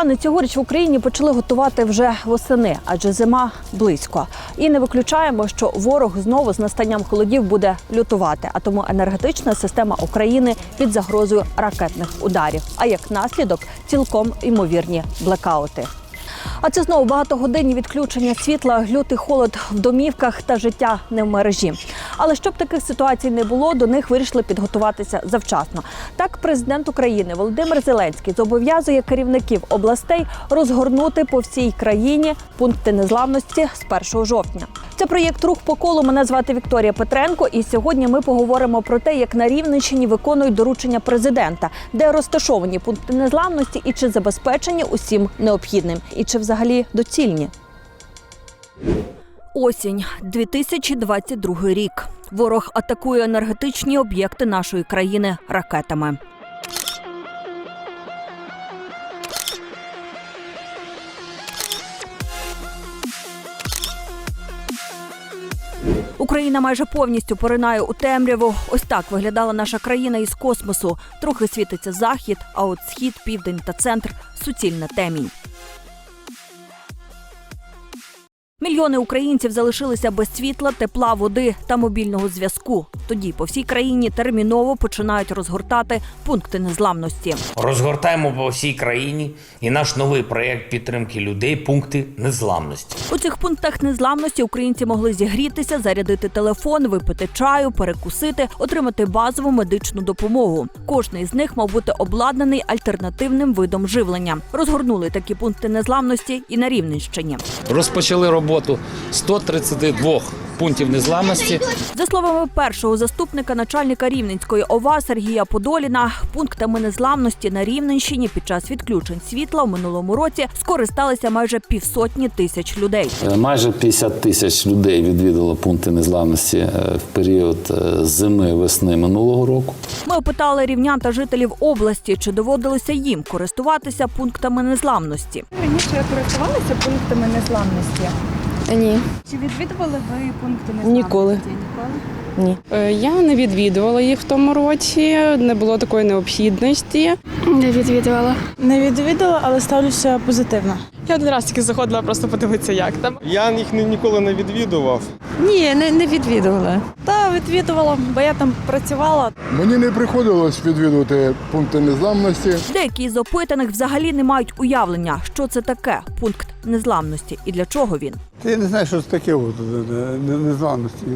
Сумчани цьогоріч в Україні почали готувати вже восени, адже зима близько. І не виключаємо, що ворог знову з настанням холодів буде лютувати. А тому енергетична система України під загрозою ракетних ударів. А як наслідок цілком ймовірні блекаути. А це знову багатогодинні відключення світла, лютий холод в домівках та життя не в мережі. Але щоб таких ситуацій не було, до них вирішили підготуватися завчасно. Так, президент України Володимир Зеленський зобов'язує керівників областей розгорнути по всій країні пункти незламності з 1 жовтня. Це проєкт Рух по колу. Мене звати Вікторія Петренко. І сьогодні ми поговоримо про те, як на Рівненщині виконують доручення президента, де розташовані пункти незламності і чи забезпечені усім необхідним, і чи взагалі доцільні. Осінь 2022 рік. Ворог атакує енергетичні об'єкти нашої країни ракетами. Україна майже повністю поринає у темряву. Ось так виглядала наша країна із космосу. Трохи світиться захід, а от схід, південь та центр суцільна темінь. Мільйони українців залишилися без світла, тепла, води та мобільного зв'язку. Тоді по всій країні терміново починають розгортати пункти незламності. Розгортаємо по всій країні і наш новий проєкт підтримки людей пункти незламності. У цих пунктах незламності українці могли зігрітися, зарядити телефон, випити чаю, перекусити, отримати базову медичну допомогу. Кожний з них мав бути обладнаний альтернативним видом живлення. Розгорнули такі пункти незламності і на Рівненщині. Розпочали роботу 132 пунктів незламності. За словами першого заступника начальника Рівненської ОВА Сергія Подоліна, пунктами незламності на Рівненщині під час відключень світла у минулому році скористалися майже півсотні тисяч людей. Е, Майже 50 тисяч людей відвідало пункти незламності е, в період е, зими весни минулого року. Ми опитали рівнян та жителів області, чи доводилося їм користуватися пунктами незламності. Раніше користувалися пунктами незламності. Ні, Чи відвідували ви пункти незламності? Ніколи. Ніколи? ні. Е, Я не відвідувала їх в тому році, не було такої необхідності. Не відвідувала. Не відвідувала, але ставлюся позитивно. Я один раз тільки заходила просто подивитися, як там. Я їх ніколи не відвідував. Ні, не, не відвідувала. Та відвідувала, бо я там працювала. Мені не приходилось відвідувати пункти незламності. Деякі з опитаних взагалі не мають уявлення, що це таке пункт незламності і для чого він. Я не знаю, що це таке от, е, незламності.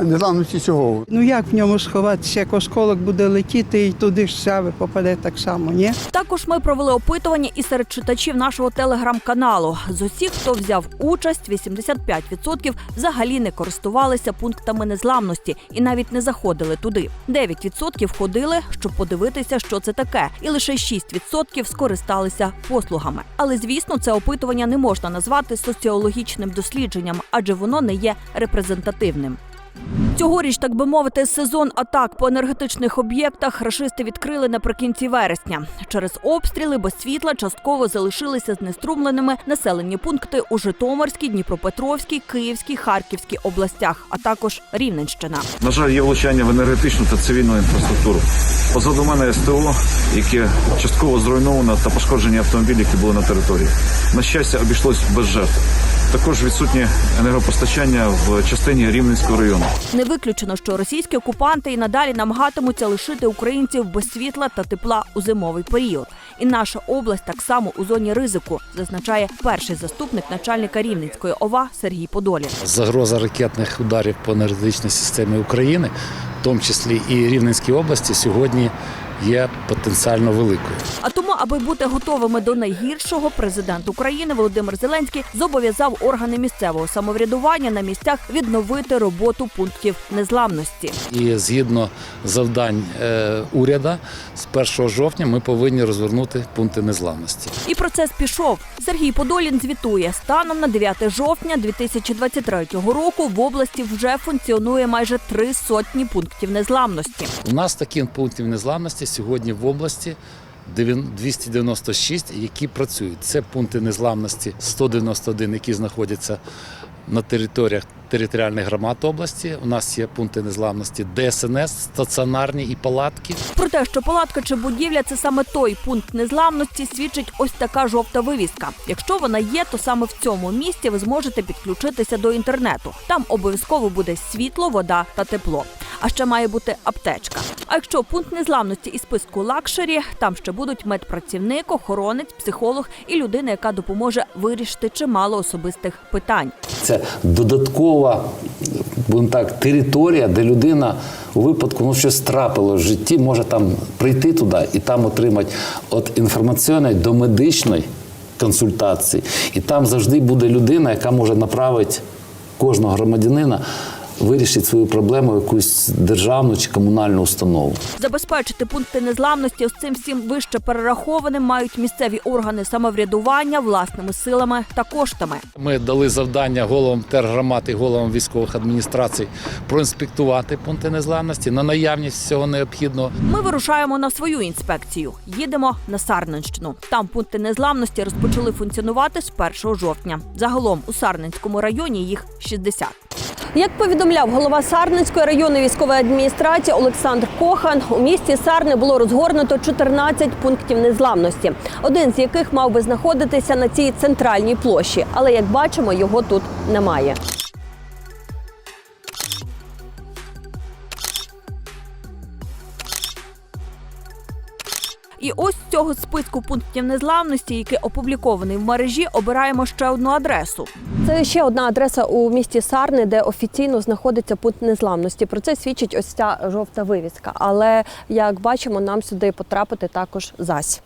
А незламності чого? Ну як в ньому сховатися, як осколок буде летіти і туди ж сяви попаде так само, ні? Також ми провели опитування і серед читачів нашого телеграм-каналу. З усіх, хто взяв участь, 85% взагалі не користувалися пунктами незламності і навіть не заходили туди. 9% ходили, щоб подивитися, що це таке, і лише 6% скористалися послугами. Але звісно, це опитування не можна назвати соціологічним дослідженням, адже воно не є репрезентативним. Цьогоріч, так би мовити, сезон атак по енергетичних об'єктах рашисти відкрили наприкінці вересня. Через обстріли без світла частково залишилися знеструмленими населені пункти у Житомирській, Дніпропетровській, Київській, Харківській областях, а також Рівненщина. На жаль, є влучання в енергетичну та цивільну інфраструктуру. Позаду мене СТО, яке частково зруйновано та пошкоджені автомобілі, які були на території. На щастя, обійшлось без жертв. Також відсутнє енергопостачання в частині Рівненського району. Не виключено, що російські окупанти і надалі намагатимуться лишити українців без світла та тепла у зимовий період. І наша область так само у зоні ризику, зазначає перший заступник начальника Рівненської ОВА Сергій Подолін. Загроза ракетних ударів по енергетичній системі України, в тому числі і Рівненській області, сьогодні є потенціально великою. А тому, аби бути готовими до найгіршого, президент України Володимир Зеленський зобов'язав органи місцевого самоврядування на місцях відновити роботу пунктів незламності. І згідно завдань е, уряду, з 1 жовтня ми повинні розвернути пункти незламності. І процес пішов. Сергій Подолін звітує станом на 9 жовтня 2023 року в області вже функціонує майже три сотні пунктів незламності. У нас таких пунктів незламності сьогодні в області 296, які працюють. Це пункти незламності 191, які знаходяться на територіях територіальних громад області. У нас є пункти незламності ДСНС, стаціонарні і палатки. Про те, що палатка чи будівля це саме той пункт незламності, свідчить ось така жовта вивіска. Якщо вона є, то саме в цьому місці ви зможете підключитися до інтернету. Там обов'язково буде світло, вода та тепло. А ще має бути аптечка. А якщо пункт незламності із списку лакшері, там ще будуть медпрацівник, охоронець, психолог і людина, яка допоможе вирішити чимало особистих питань. Це додаткова будемо так, територія, де людина у випадку ну, щось трапило в житті, може там прийти туди і там отримати від інформаційної до медичної консультації. І там завжди буде людина, яка може направити кожного громадянина вирішити свою проблему якусь державну чи комунальну установу. Забезпечити пункти незламності ось цим всім вище перерахованим мають місцеві органи самоврядування власними силами та коштами. Ми дали завдання головам тергромад і головам військових адміністрацій проінспектувати пункти незламності на наявність всього необхідного. Ми вирушаємо на свою інспекцію. Їдемо на Сарненщину. Там пункти незламності розпочали функціонувати з 1 жовтня. Загалом у Сарненському районі їх 60. Як повідомляв голова Сарненської районної військової адміністрації Олександр Кохан, у місті Сарни було розгорнуто 14 пунктів незламності, один з яких мав би знаходитися на цій центральній площі. Але як бачимо, його тут немає. І ось з цього списку пунктів незламності, який опублікований в мережі, обираємо ще одну адресу. Це ще одна адреса у місті Сарни, де офіційно знаходиться пункт незламності. Про це свідчить ось ця жовта вивіска. Але як бачимо, нам сюди потрапити також зась.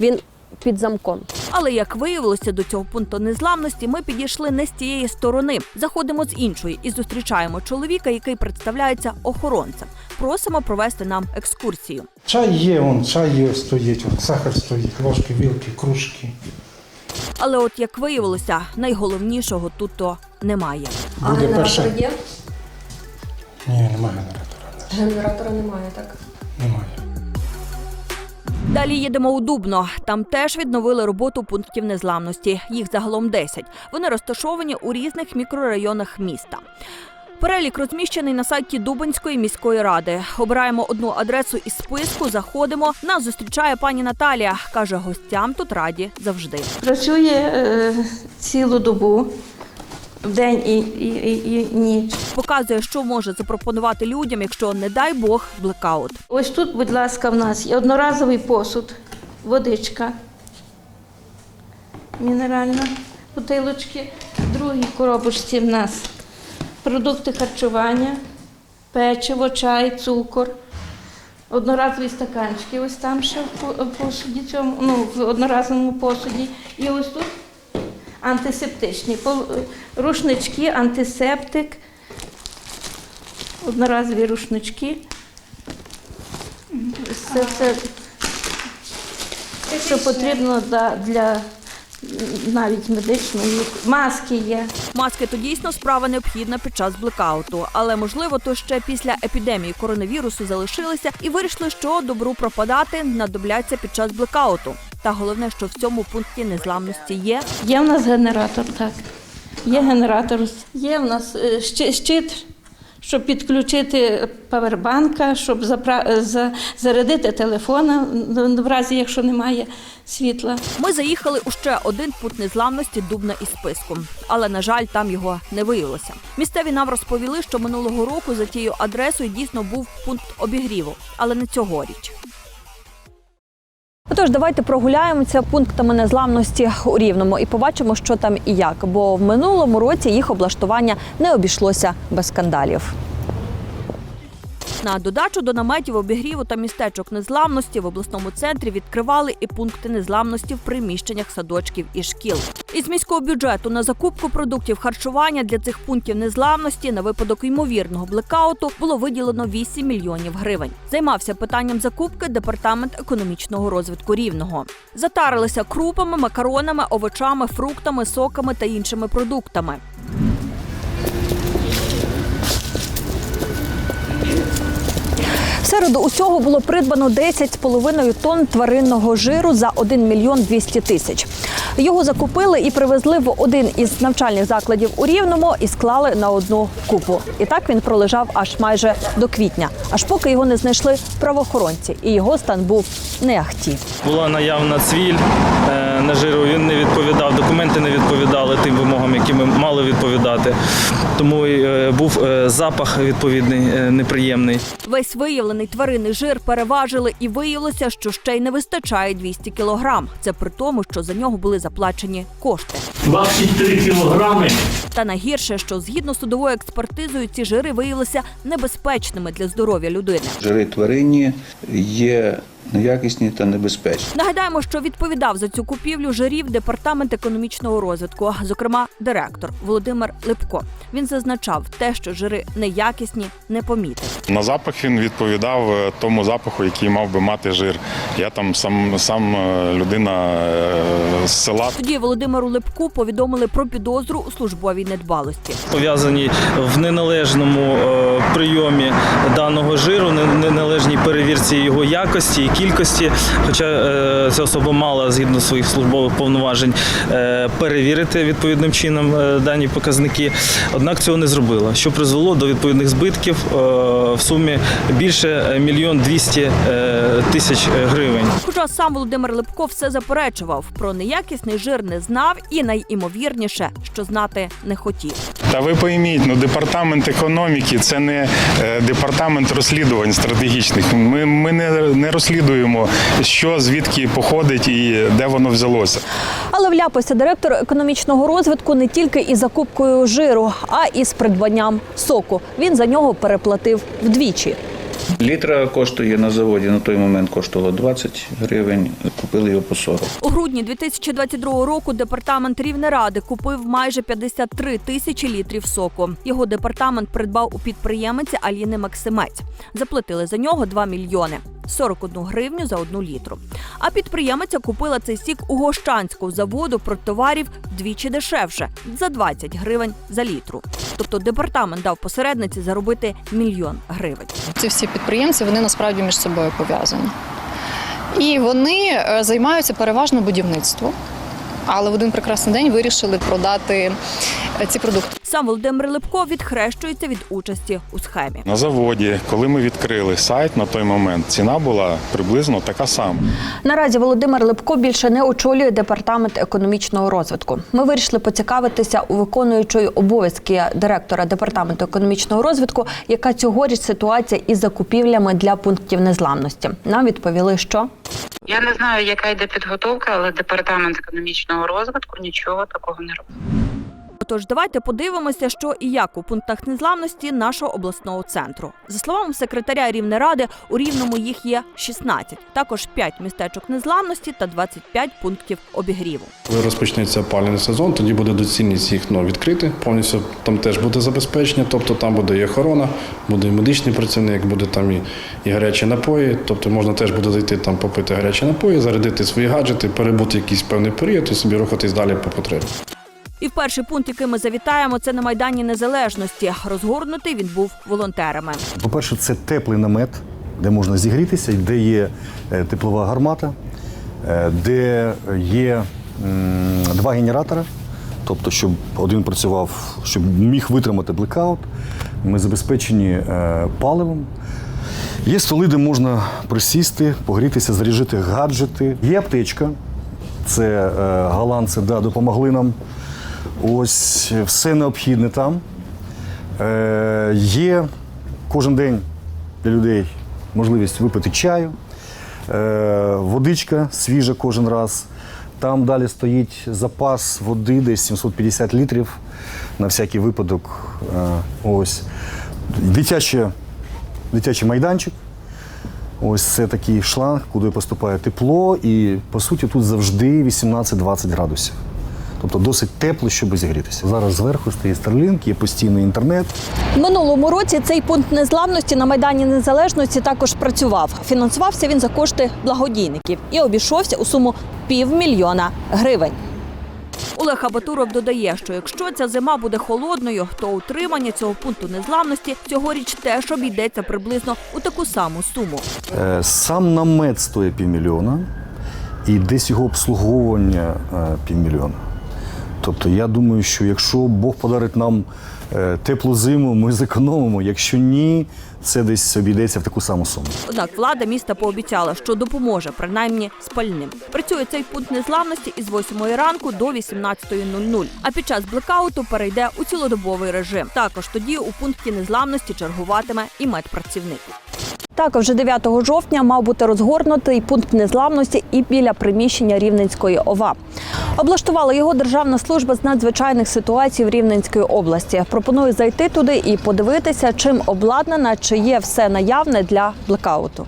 Він під замком. Але як виявилося, до цього пункту незламності ми підійшли не з тієї сторони. Заходимо з іншої і зустрічаємо чоловіка, який представляється охоронцем. Просимо провести нам екскурсію. Чай є, он, чай є стоїть, он, сахар стоїть, ложки, вілки, кружки. Але от як виявилося, найголовнішого тут то немає. Буде перше. є? Ні, немає генератора. Генератора немає, так. Немає. Далі їдемо у Дубно. Там теж відновили роботу пунктів незламності. Їх загалом 10. Вони розташовані у різних мікрорайонах міста. Перелік розміщений на сайті Дубинської міської ради. Обираємо одну адресу із списку, заходимо. Нас зустрічає пані Наталія. Каже, гостям тут раді завжди. Працює е, цілу добу, вдень і, і, і, і ніч. Показує, що може запропонувати людям, якщо, не дай Бог, блекаут. Ось тут, будь ласка, в нас є одноразовий посуд, водичка мінеральна, бутилочки. В другій коробочці в нас продукти харчування, печиво, чай, цукор. Одноразові стаканчики, ось там ще в посуді цьому, ну, в одноразовому посуді. І ось тут антисептичні, рушнички, антисептик, одноразові рушнички. Це все, що потрібно для, для навіть медичної. Маски є. Маски то дійсно справа необхідна під час блекауту, але можливо, то ще після епідемії коронавірусу залишилися і вирішили, що добру пропадати знадобляться під час блекауту. Та головне, що в цьому пункті незламності є. Є в нас генератор, так. Є генератор. Є в нас е, щит, щоб підключити павербанка, щоб запра... е, за- зарядити телефона в разі, якщо немає світла. Ми заїхали у ще один пункт незламності Дубна із списком, але на жаль, там його не виявилося. Місцеві нам розповіли, що минулого року за тією адресою дійсно був пункт обігріву, але не цьогоріч. Отож, давайте прогуляємося пунктами незламності у Рівному і побачимо, що там і як. Бо в минулому році їх облаштування не обійшлося без скандалів. На додачу до наметів обігріву та містечок незламності в обласному центрі відкривали і пункти незламності в приміщеннях садочків і шкіл. Із міського бюджету на закупку продуктів харчування для цих пунктів незламності на випадок ймовірного блекауту було виділено 8 мільйонів гривень. Займався питанням закупки департамент економічного розвитку рівного. Затарилися крупами, макаронами, овочами, фруктами, соками та іншими продуктами. Серед усього було придбано 10,5 тонн тваринного жиру за 1 мільйон 200 тисяч. Його закупили і привезли в один із навчальних закладів у Рівному і склали на одну купу. І так він пролежав аж майже до квітня, аж поки його не знайшли правоохоронці, і його стан був не ахті. Була наявна цвіль е, на жиру, він не відповідав, документи не відповідали тим вимогам, які ми мали відповідати. Тому е, був е, запах відповідний, е, неприємний. Весь виявлений тваринний жир переважили, і виявилося, що ще й не вистачає 200 кілограм. Це при тому, що за нього були заплачені кошти. 23 кілограми. Та найгірше, що згідно судовою експертизою, ці жири виявилися небезпечними для здоров'я людини. Жири тваринні є неякісні та небезпечні. Нагадаємо, що відповідав за цю купівлю жирів департамент економічного розвитку, зокрема директор Володимир Липко. Він зазначав, те, що жири неякісні, не помітив. На запах він відповідав е, тому запаху, який мав би мати жир. Я там сам, сам е, людина е, з села. Тоді Володимиру Липку повідомили про підозру у службовій недбалості. Пов'язані в неналежному прийомі даного жиру, неналежній перевірці його якості і кількості. Хоча е, ця особа мала згідно своїх службових повноважень е, перевірити відповідним чином е, дані показники. Однак цього не зробила, що призвело до відповідних збитків е, в сумі більше мільйон двісті тисяч гривень. Хоча сам Володимир Липко все заперечував, про неякісний жир не знав і найімовірніше, що знати не хотів. Та ви пойміть, ну департамент економіки це не департамент розслідувань стратегічних. Ми, ми не, не розслідуємо, що звідки походить і де воно взялося. Але вляпався директор економічного розвитку не тільки із закупкою жиру, а і з придбанням соку. Він за нього переплатив вдвічі. Літра коштує на заводі на той момент коштувало 20 гривень, купили його по 40. У грудні 2022 року департамент Рівнеради купив майже 53 тисячі літрів соку. Його департамент придбав у підприємиці Аліни Максимець. Заплатили за нього 2 мільйони. 41 гривню за одну літру. А підприємиця купила цей сік у Гощанського заводу про товарів вдвічі дешевше за 20 гривень за літру. Тобто департамент дав посередниці заробити мільйон гривень. Ці всі підприємці вони насправді між собою пов'язані. І вони е, займаються переважно будівництвом. Але в один прекрасний день вирішили продати е, ці продукти. Сам Володимир Липко відхрещується від участі у схемі. На заводі, коли ми відкрили сайт на той момент, ціна була приблизно така сама. Наразі Володимир Липко більше не очолює департамент економічного розвитку. Ми вирішили поцікавитися у виконуючої обов'язки директора департаменту економічного розвитку, яка цьогоріч ситуація із закупівлями для пунктів незламності. Нам відповіли, що Я не знаю, яка йде підготовка, але департамент економічного розвитку нічого такого не робить. Отож, давайте подивимося, що і як у пунктах незламності нашого обласного центру. За словами секретаря Рівнеради, у Рівному їх є 16, також 5 містечок незламності та 25 пунктів обігріву. Коли розпочнеться опалювальний сезон, тоді буде доцільність їх ну, відкрити. Повністю там теж буде забезпечення, тобто там буде і охорона, буде і медичний працівник, буде там і, і гарячі напої. Тобто можна теж буде зайти там попити гарячі напої, зарядити свої гаджети, перебути якийсь певний період і собі рухатись далі по потребі. І в перший пункт, який ми завітаємо, це на майдані незалежності. Розгорнутий він був волонтерами. По-перше, це теплий намет, де можна зігрітися, де є е, теплова гармата, е, де є два генератори, тобто, щоб один працював, щоб міг витримати блекаут. Ми забезпечені е, паливом. Є столи, де можна присісти, погрітися, заряжити гаджети. Є аптечка. Це голландці да, допомогли нам. Ось все необхідне там. Е, є кожен день для людей можливість випити чаю, е, водичка свіжа кожен раз. Там далі стоїть запас води, десь 750 літрів на всякий випадок. Е, ось. Дитяче, дитячий майданчик. Ось це такий шланг, куди поступає тепло, і по суті тут завжди 18-20 градусів. Тобто досить тепло, щоб зігрітися. Зараз зверху стоїть Starlink, є постійний інтернет. Минулому році цей пункт незламності на майдані незалежності також працював. Фінансувався він за кошти благодійників і обійшовся у суму півмільйона гривень. Олег Абатуров додає, що якщо ця зима буде холодною, то утримання цього пункту незламності цьогоріч теж обійдеться приблизно у таку саму суму. Е, Сам намет стоїть півмільйона і десь його обслуговування е, півмільйона. Тобто я думаю, що якщо Бог подарить нам е, теплу зиму, ми зекономимо. Якщо ні, це десь обійдеться в таку саму суму. Однак влада міста пообіцяла, що допоможе принаймні спальним. Працює цей пункт незламності із 8 ранку до 18.00, а під час блекауту перейде у цілодобовий режим. Також тоді у пункті незламності чергуватиме і медпрацівник. Також вже 9 жовтня мав бути розгорнутий пункт незламності і біля приміщення Рівненської ОВА. Облаштувала його Державна служба з надзвичайних ситуацій в Рівненської області. Пропоную зайти туди і подивитися, чим обладнана, чи є все наявне для блекауту.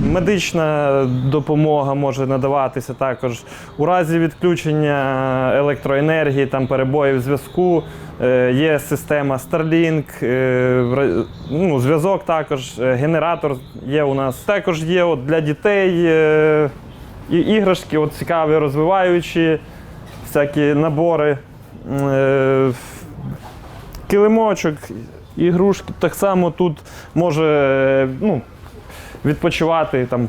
Медична допомога може надаватися також у разі відключення електроенергії, там перебоїв зв'язку. Е, Є система Starlink, е, ну, зв'язок також, е, генератор є у нас. Також є от для дітей і іграшки, от цікаві, розвиваючі, всякі набори. Килимочок, ігрушки. Так само тут може ну, відпочивати там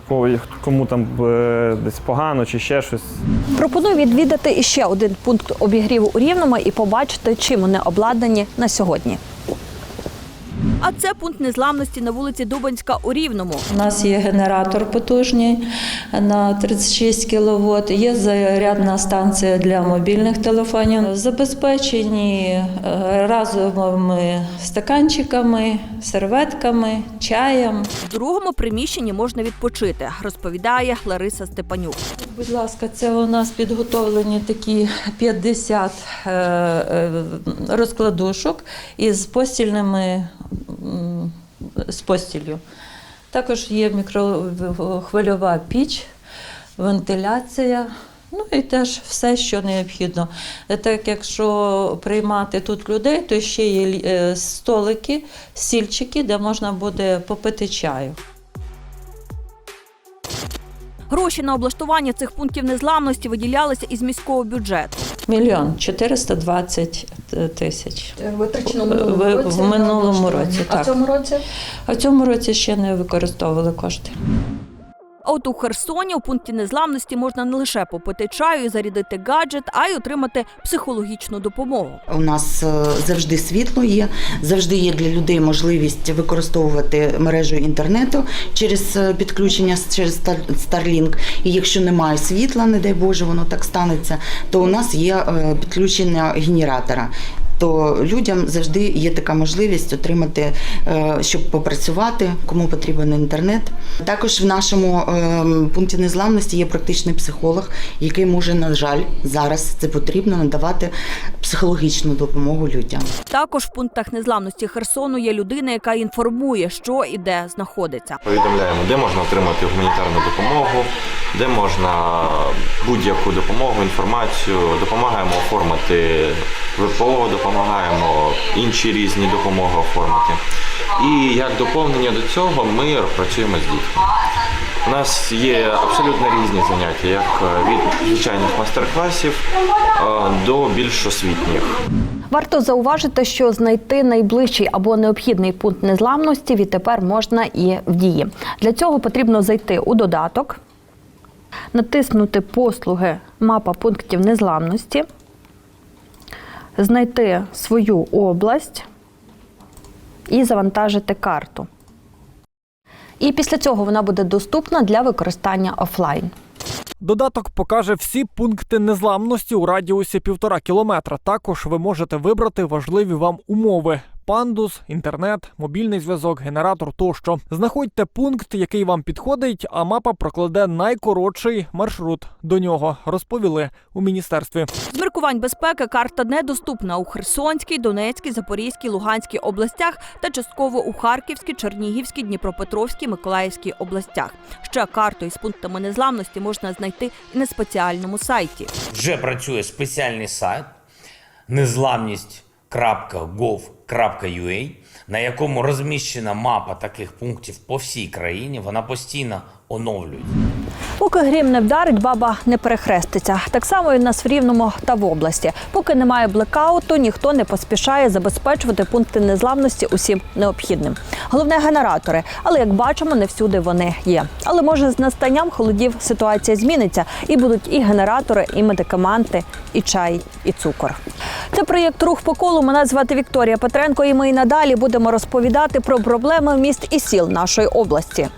кому там е, десь погано чи ще щось. Пропоную відвідати іще один пункт обігріву у Рівному і побачити, чим вони обладнані на сьогодні. А це пункт незламності на вулиці Дубанська у Рівному. У нас є генератор потужний на 36 кВт, є зарядна станція для мобільних телефонів, забезпечені е, разовими стаканчиками, серветками, чаєм. В другому приміщенні можна відпочити, розповідає Лариса Степанюк. Будь ласка, це у нас підготовлені такі 50 е, е, розкладушок із постільними з постіллю. Також є мікрохвильова піч, вентиляція. Ну і теж все, що необхідно. Так, якщо приймати тут людей, то ще є е, столики, стільчики, де можна буде попити чаю. Гроші на облаштування цих пунктів незламності виділялися із міського бюджету. Мільйон 420 тисяч. Витрачено В, в минулому році. Так. в цьому році? А в цьому році ще не використовували кошти. А от у Херсоні у пункті незламності можна не лише попити чаю зарядити гаджет, а й отримати психологічну допомогу. У нас е, завжди світло є, завжди є для людей можливість використовувати мережу інтернету через е, підключення через Starlink. І якщо немає світла, не дай Боже, воно так станеться, то у нас є е, підключення генератора. То людям завжди є така можливість отримати, е, щоб попрацювати, кому потрібен інтернет. Також в нашому е, пункті незламності є практичний психолог, який може, на жаль, зараз це потрібно надавати психологічну допомогу людям. Також в пунктах незламності Херсону є людина, яка інформує, що і де знаходиться. Повідомляємо, де можна отримати гуманітарну допомогу, де можна будь-яку допомогу, інформацію, допомагаємо оформити ВПО, допомагаємо інші різні допомоги оформити. І як доповнення до цього ми працюємо з дітками. У нас є абсолютно різні заняття, як від звичайних майстер-класів е, до більш освітніх. Варто зауважити, що знайти найближчий або необхідний пункт незламності відтепер можна і в дії. Для цього потрібно зайти у додаток, натиснути послуги Мапа пунктів незламності, знайти свою область і завантажити карту. І після цього вона буде доступна для використання офлайн. Додаток покаже всі пункти незламності у радіусі півтора кілометра. Також ви можете вибрати важливі вам умови. Пандус, інтернет, мобільний зв'язок, генератор тощо. Знаходьте пункт, який вам підходить, а мапа прокладе найкоротший маршрут до нього, розповіли у міністерстві. З міркувань безпеки карта недоступна у Херсонській, Донецькій, Запорізькій, Луганській областях та частково у Харківській, Чернігівській, Дніпропетровській, Миколаївській областях. Ще карту із пунктами незламності можна знайти і на спеціальному сайті. Вже працює спеціальний сайт незламність.gov.ua, на якому розміщена мапа таких пунктів по всій країні, вона постійно оновлюється. Поки грім не вдарить, баба не перехреститься. Так само і в нас в Рівному та в області. Поки немає блекауту, ніхто не поспішає забезпечувати пункти незламності усім необхідним. Головне генератори, але як бачимо, не всюди вони є. Але може з настанням холодів ситуація зміниться, і будуть і генератори, і медикаменти, і чай, і цукор. Це проєкт Рух по колу. Мене звати Вікторія Петренко, і ми і надалі будемо розповідати про проблеми міст і сіл нашої області.